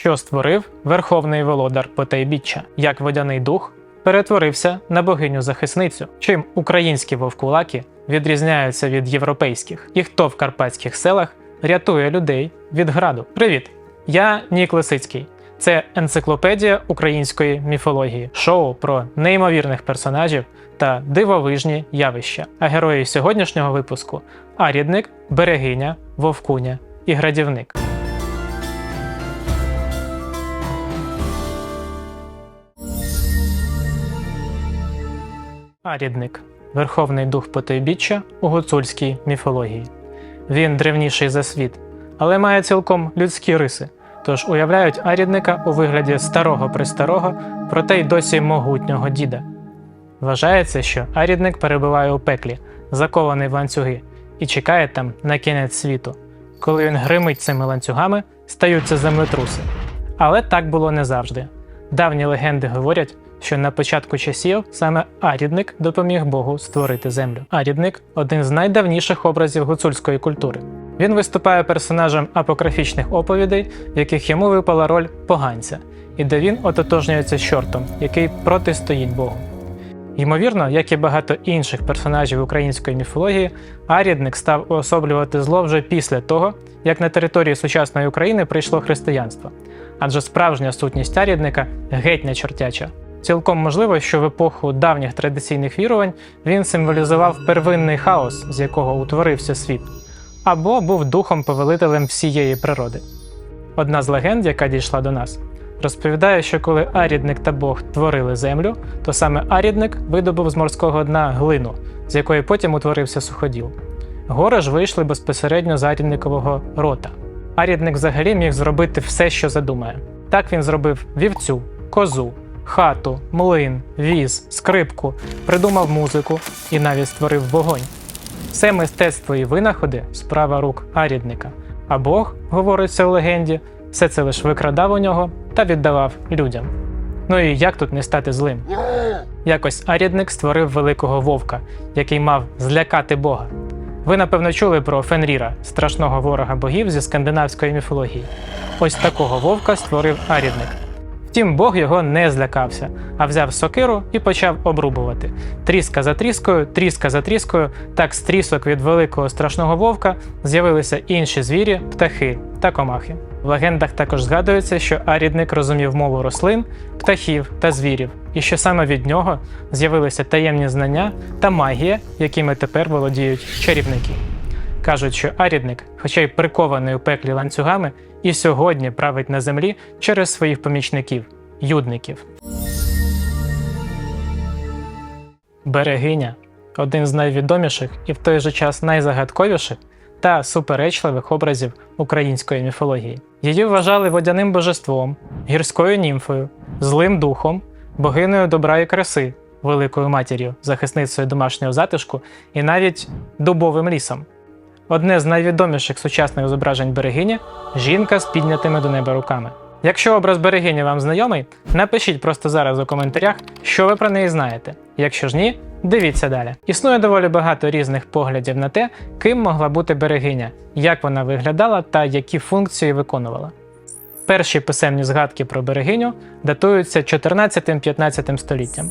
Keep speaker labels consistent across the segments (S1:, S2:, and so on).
S1: що створив верховний володар Потайбіччя, як водяний дух перетворився на богиню-захисницю, чим українські вовкулаки відрізняються від європейських, і хто в карпатських селах рятує людей від граду. Привіт! Я Нік Лисицький. Це енциклопедія української міфології, шоу про неймовірних персонажів та дивовижні явища. А герої сьогоднішнього випуску арідник, берегиня, вовкуня і градівник. Арідник верховний дух потойбіччя у гуцульській міфології. Він древніший за світ, але має цілком людські риси. Тож уявляють арідника у вигляді старого престарого, проте й досі могутнього діда. Вважається, що арідник перебуває у пеклі, закований в ланцюги, і чекає там на кінець світу. Коли він гримить цими ланцюгами, стаються землетруси. Але так було не завжди. Давні легенди говорять, що на початку часів саме арідник допоміг Богу створити землю. Арідник один з найдавніших образів гуцульської культури. Він виступає персонажем апокрифічних оповідей, в яких йому випала роль поганця, і де він ототожнюється з чортом, який протистоїть Богу. Ймовірно, як і багато інших персонажів української міфології, арідник став уособлювати зло вже після того, як на території сучасної України прийшло християнство. Адже справжня сутність арідника геть не чортяча. Цілком можливо, що в епоху давніх традиційних вірувань він символізував первинний хаос, з якого утворився світ, або був духом-повелителем всієї природи. Одна з легенд, яка дійшла до нас, розповідає, що коли арідник та Бог творили землю, то саме арідник видобув з морського дна глину, з якої потім утворився суходіл. Гори ж вийшли безпосередньо з арідникового рота. Арідник взагалі міг зробити все, що задумає. Так він зробив вівцю, козу, хату, млин, віз, скрипку, придумав музику і навіть створив вогонь. Все мистецтво і винаходи справа рук арідника. А Бог, говориться у легенді, все це лише викрадав у нього та віддавав людям. Ну і як тут не стати злим? Якось арідник створив великого вовка, який мав злякати Бога. Ви, напевно, чули про Фенріра, страшного ворога богів зі скандинавської міфології. Ось такого вовка створив арідник. Втім, Бог його не злякався, а взяв сокиру і почав обрубувати. Тріска за тріскою, тріска за тріскою, так з трісок від великого страшного вовка з'явилися інші звірі, птахи та комахи. В легендах також згадується, що арідник розумів мову рослин, птахів та звірів, і що саме від нього з'явилися таємні знання та магія, якими тепер володіють чарівники. Кажуть, що арідник, хоча й прикований у пеклі ланцюгами, і сьогодні править на землі через своїх помічників юдників. Берегиня один з найвідоміших і в той же час найзагадковіших та суперечливих образів української міфології. Її вважали водяним божеством, гірською німфою, злим духом, богинею добра і краси, великою матір'ю, захисницею домашнього затишку і навіть дубовим лісом. Одне з найвідоміших сучасних зображень берегині жінка з піднятими до неба руками. Якщо образ берегині вам знайомий, напишіть просто зараз у коментарях, що ви про неї знаєте. Якщо ж ні, дивіться далі. Існує доволі багато різних поглядів на те, ким могла бути берегиня, як вона виглядала та які функції виконувала. Перші писемні згадки про берегиню датуються 14-15 століттям.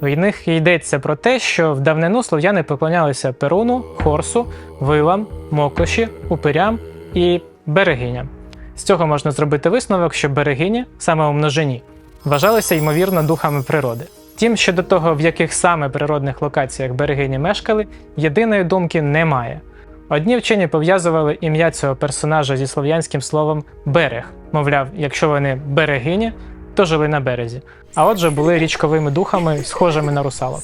S1: В них йдеться про те, що в давнину слов'яни поклонялися Перуну, Хорсу, вилам, мокоші, упирям і берегиням. З цього можна зробити висновок, що берегині, саме у множині, вважалися ймовірно духами природи. Тім, щодо того, в яких саме природних локаціях берегині мешкали, єдиної думки немає. Одні вчені пов'язували ім'я цього персонажа зі слов'янським словом берег, мовляв, якщо вони берегині, то жили на березі, а отже були річковими духами, схожими на русалок.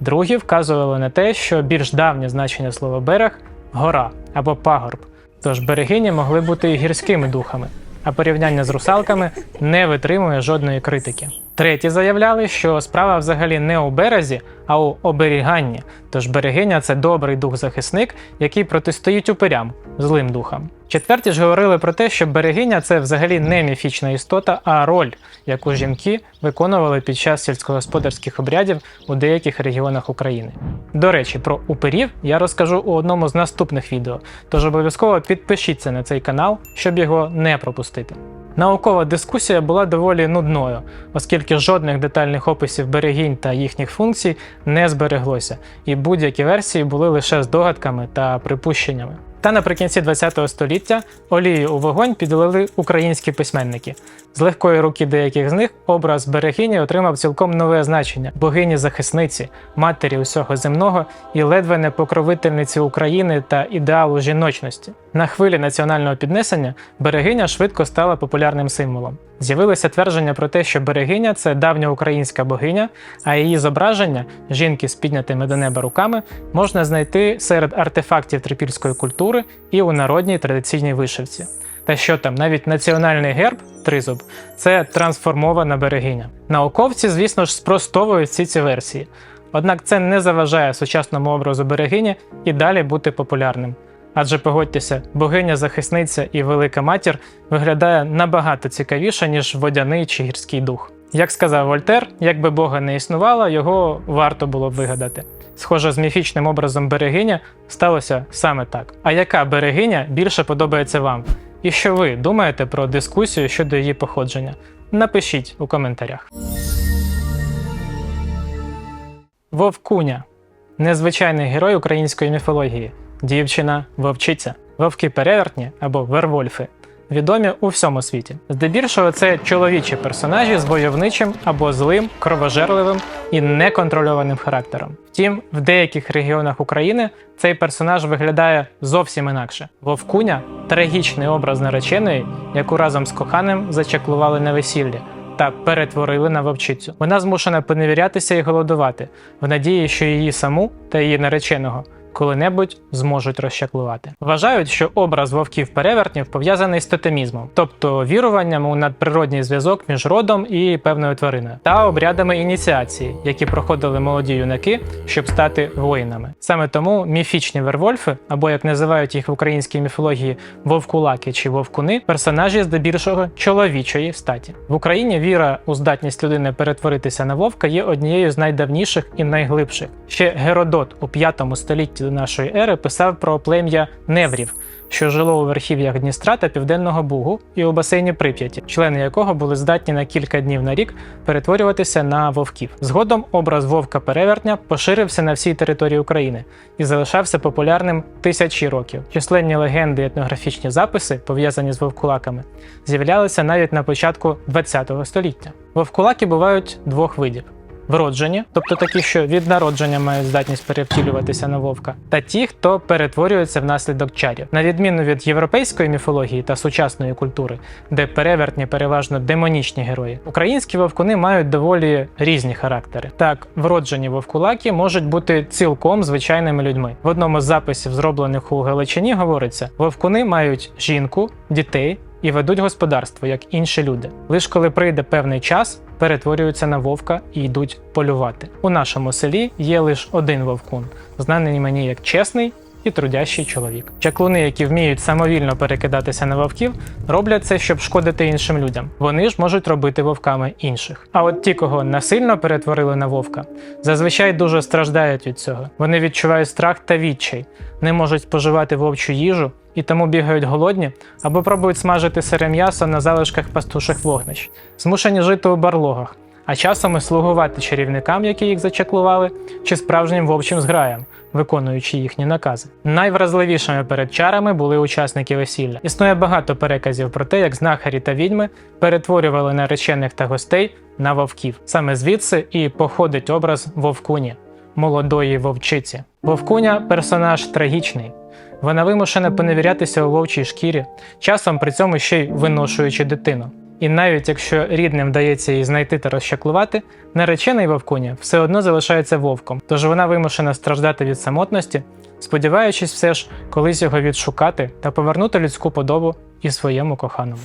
S1: Другі вказували на те, що більш давнє значення слова берег гора або пагорб, тож берегині могли бути гірськими духами, а порівняння з русалками не витримує жодної критики. Треті заявляли, що справа взагалі не у березі, а у оберіганні. Тож берегиня це добрий дух-захисник, який протистоїть упирям, злим духам. Четверті ж говорили про те, що берегиня це взагалі не міфічна істота, а роль, яку жінки виконували під час сільськогосподарських обрядів у деяких регіонах України. До речі, про упирів я розкажу у одному з наступних відео, тож обов'язково підпишіться на цей канал, щоб його не пропустити. Наукова дискусія була доволі нудною, оскільки жодних детальних описів берегінь та їхніх функцій не збереглося, і будь-які версії були лише здогадками та припущеннями. Та наприкінці ХХ століття олію у вогонь підлили українські письменники. З легкої руки деяких з них образ берегині отримав цілком нове значення богині захисниці, матері усього земного і ледве не покровительниці України та ідеалу жіночності. На хвилі національного піднесення берегиня швидко стала популярним символом. З'явилося твердження про те, що берегиня це давня українська богиня, а її зображення жінки з піднятими до неба руками можна знайти серед артефактів трипільської культури і у народній традиційній вишивці. Та що там, навіть національний герб тризуб це трансформована берегиня. Науковці, звісно ж, спростовують всі ці версії. Однак це не заважає сучасному образу берегині і далі бути популярним. Адже погодьтеся, богиня-захисниця і велика матір виглядає набагато цікавіше, ніж водяний чи гірський дух. Як сказав Вольтер, якби Бога не існувало, його варто було б вигадати. Схоже, з міфічним образом берегиня сталося саме так. А яка берегиня більше подобається вам? І що ви думаєте про дискусію щодо її походження? Напишіть у коментарях. Вовкуня незвичайний герой української міфології, дівчина вовчиця, вовки перевертні або вервольфи. Відомі у всьому світі. Здебільшого це чоловічі персонажі з войовничим або злим, кровожерливим і неконтрольованим характером. Втім, в деяких регіонах України цей персонаж виглядає зовсім інакше. Вовкуня трагічний образ нареченої, яку разом з коханим зачаклували на весіллі та перетворили на вовчицю. Вона змушена поневірятися і голодувати, в надії, що її саму та її нареченого коли-небудь зможуть розчаклувати. Вважають, що образ вовків перевертнів пов'язаний з тотемізмом, тобто віруванням у надприродній зв'язок між родом і певною твариною, та обрядами ініціації, які проходили молоді юнаки, щоб стати воїнами. Саме тому міфічні вервольфи, або як називають їх в українській міфології вовкулаки чи вовкуни, персонажі здебільшого чоловічої статі. В Україні віра у здатність людини перетворитися на вовка є однією з найдавніших і найглибших. Ще Геродот у 5 столітті до нашої ери писав про плем'я неврів, що жило у верхів'ях Дністра та Південного Бугу і у басейні Прип'яті, члени якого були здатні на кілька днів на рік перетворюватися на вовків. Згодом образ вовка перевертня поширився на всій території України і залишався популярним тисячі років. Численні легенди і етнографічні записи, пов'язані з вовкулаками, з'являлися навіть на початку ХХ століття. Вовкулаки бувають двох видів вроджені, тобто такі, що від народження мають здатність перевтілюватися на вовка, та ті, хто перетворюється внаслідок чарів, на відміну від європейської міфології та сучасної культури, де перевертні переважно демонічні герої, українські вовкуни мають доволі різні характери. Так, вроджені вовкулаки можуть бути цілком звичайними людьми. В одному з записів, зроблених у Галичині, говориться: вовкуни мають жінку, дітей. І ведуть господарство як інші люди. Лише коли прийде певний час, перетворюються на вовка і йдуть полювати. У нашому селі є лише один вовкун, знаний мені як чесний і трудящий чоловік. Чаклуни, які вміють самовільно перекидатися на вовків, роблять це, щоб шкодити іншим людям. Вони ж можуть робити вовками інших. А от ті, кого насильно перетворили на вовка, зазвичай дуже страждають від цього. Вони відчувають страх та відчай, не можуть споживати вовчу їжу. І тому бігають голодні або пробують смажити сире м'ясо на залишках пастуших вогнищ, змушені жити у барлогах, а часом і слугувати чарівникам, які їх зачаклували, чи справжнім вовчим зграям, виконуючи їхні накази. Найвразливішими перед чарами були учасники весілля. Існує багато переказів про те, як знахарі та відьми перетворювали наречених та гостей на вовків. Саме звідси і походить образ вовкуні, молодої вовчиці. Вовкуня персонаж трагічний. Вона вимушена поневірятися у вовчій шкірі, часом при цьому ще й виношуючи дитину. І навіть якщо рідним вдається її знайти та розчаклувати, наречений вовкуня все одно залишається вовком, тож вона вимушена страждати від самотності, сподіваючись все ж колись його відшукати та повернути людську подобу і своєму коханому.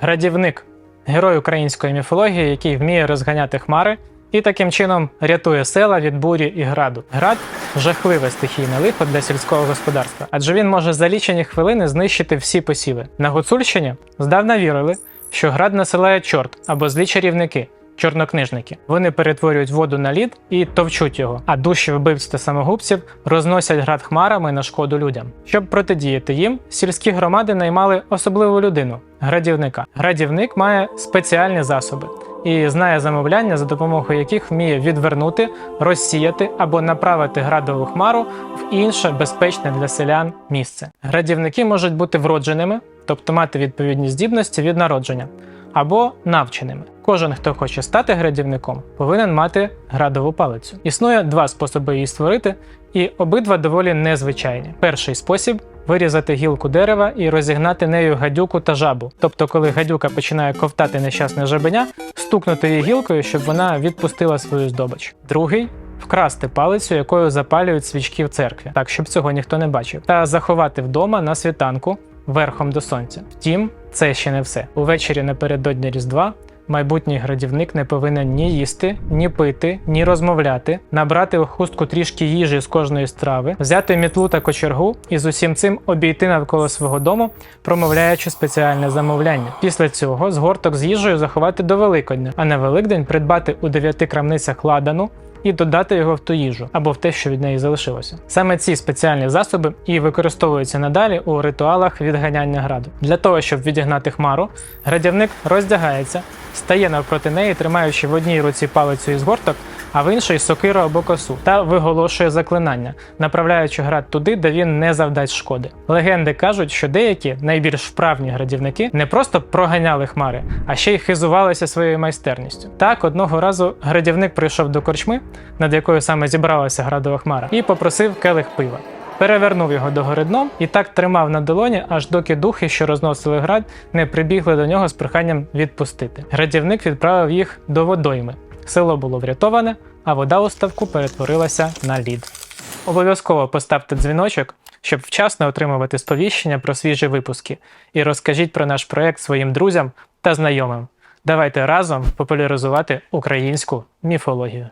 S1: Градівник герой української міфології, який вміє розганяти хмари і таким чином рятує села від бурі і граду. Град жахливе стихійне лихо для сільського господарства, адже він може за лічені хвилини знищити всі посіви. На Гуцульщині здавна вірили, що град насилає чорт або злі чарівники, чорнокнижники. Вони перетворюють воду на лід і товчуть його, а душі вбивць та самогубців розносять град хмарами на шкоду людям. Щоб протидіяти їм, сільські громади наймали особливу людину градівника. Градівник має спеціальні засоби і знає замовляння, за допомогою яких вміє відвернути, розсіяти або направити градову хмару в інше безпечне для селян місце. Градівники можуть бути вродженими, тобто мати відповідні здібності від народження, або навченими. Кожен, хто хоче стати градівником, повинен мати градову палицю. Існує два способи її створити, і обидва доволі незвичайні. Перший спосіб вирізати гілку дерева і розігнати нею гадюку та жабу. Тобто, коли гадюка починає ковтати нещасне жабеня, стукнути її гілкою, щоб вона відпустила свою здобич. Другий вкрасти палицю, якою запалюють свічки в церкві, так щоб цього ніхто не бачив, та заховати вдома на світанку верхом до сонця. Втім, це ще не все. Увечері напередодні Різдва майбутній градівник не повинен ні їсти, ні пити, ні розмовляти, набрати у хустку трішки їжі з кожної страви, взяти мітлу та кочергу і з усім цим обійти навколо свого дому, промовляючи спеціальне замовляння. Після цього згорток з їжею заховати до Великодня, а на Великдень придбати у дев'яти крамницях ладану. І додати його в ту їжу або в те, що від неї залишилося. Саме ці спеціальні засоби і використовуються надалі у ритуалах відганяння граду. Для того, щоб відігнати хмару, градівник роздягається, стає навпроти неї, тримаючи в одній руці палицю із горток, а в іншій сокиру або косу, та виголошує заклинання, направляючи град туди, де він не завдасть шкоди. Легенди кажуть, що деякі найбільш вправні градівники не просто проганяли хмари, а ще й хизувалися своєю майстерністю. Так, одного разу градівник прийшов до корчми, над якою саме зібралася градова хмара, і попросив келих пива. Перевернув його догори дном і так тримав на долоні, аж доки духи, що розносили град, не прибігли до нього з проханням відпустити. Градівник відправив їх до водойми. Село було врятоване, а вода у ставку перетворилася на лід. Обов'язково поставте дзвіночок, щоб вчасно отримувати сповіщення про свіжі випуски, і розкажіть про наш проект своїм друзям та знайомим. Давайте разом популяризувати українську міфологію.